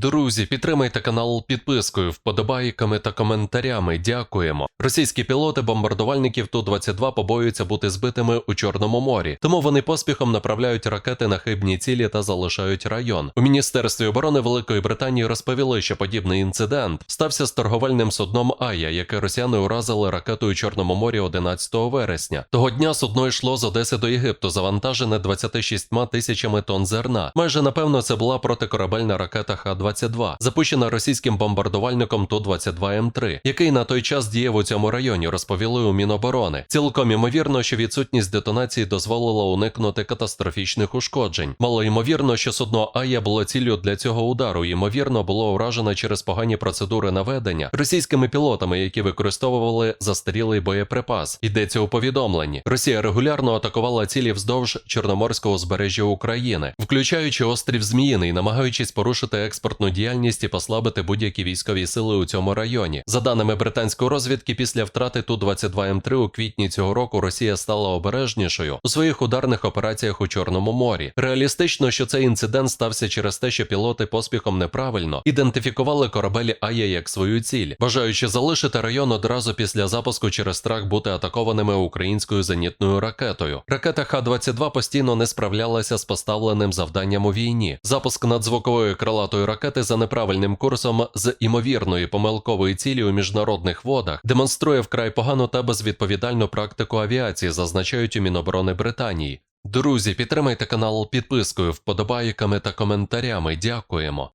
Друзі, підтримайте канал підпискою, вподобайками та коментарями. Дякуємо. Російські пілоти бомбардувальників Ту-22 побоюються бути збитими у Чорному морі, тому вони поспіхом направляють ракети на хибні цілі та залишають район. У міністерстві оборони Великої Британії розповіли, що подібний інцидент стався з торговельним судном Ая, яке росіяни уразили ракетою у Чорному морі 11 вересня. Того дня судно йшло з Одеси до Єгипту, завантажене 26 тисячами тонн зерна. Майже напевно це була протикорабельна ракета Х-22, запущена російським бомбардувальником Ту-22М3, який на той час діяв у цьому районі, розповіли у Міноборони. Цілком імовірно, що відсутність детонації дозволила уникнути катастрофічних ушкоджень. Мало ймовірно, що судно Ая було ціллю для цього удару. Ймовірно, було уражено через погані процедури наведення російськими пілотами, які використовували застарілий боєприпас. Йдеться у повідомленні. Росія регулярно атакувала цілі вздовж Чорноморського узбережжя України, включаючи острів Зміїний, намагаючись порушити експортну діяльність і послабити будь-які військові сили у цьому районі. За даними британської розвідки, після втрати Ту-22М3 у квітні цього року Росія стала обережнішою у своїх ударних операціях у Чорному морі. Реалістично, що цей інцидент стався через те, що пілоти поспіхом неправильно ідентифікували корабелі Ая як свою ціль, бажаючи залишити район одразу після запуску через страх бути атакованими українською зенітною ракетою. Ракета Х-22 постійно не справлялася з поставленим завданням у війні. Запуск надзвукової крилатої ракети за неправильним курсом з імовірної помилкової цілі у міжнародних водах демонструє вкрай погану та безвідповідальну практику авіації, зазначають у Міноборони Британії. Друзі, підтримайте канал підпискою, вподобайками та коментарями. Дякуємо.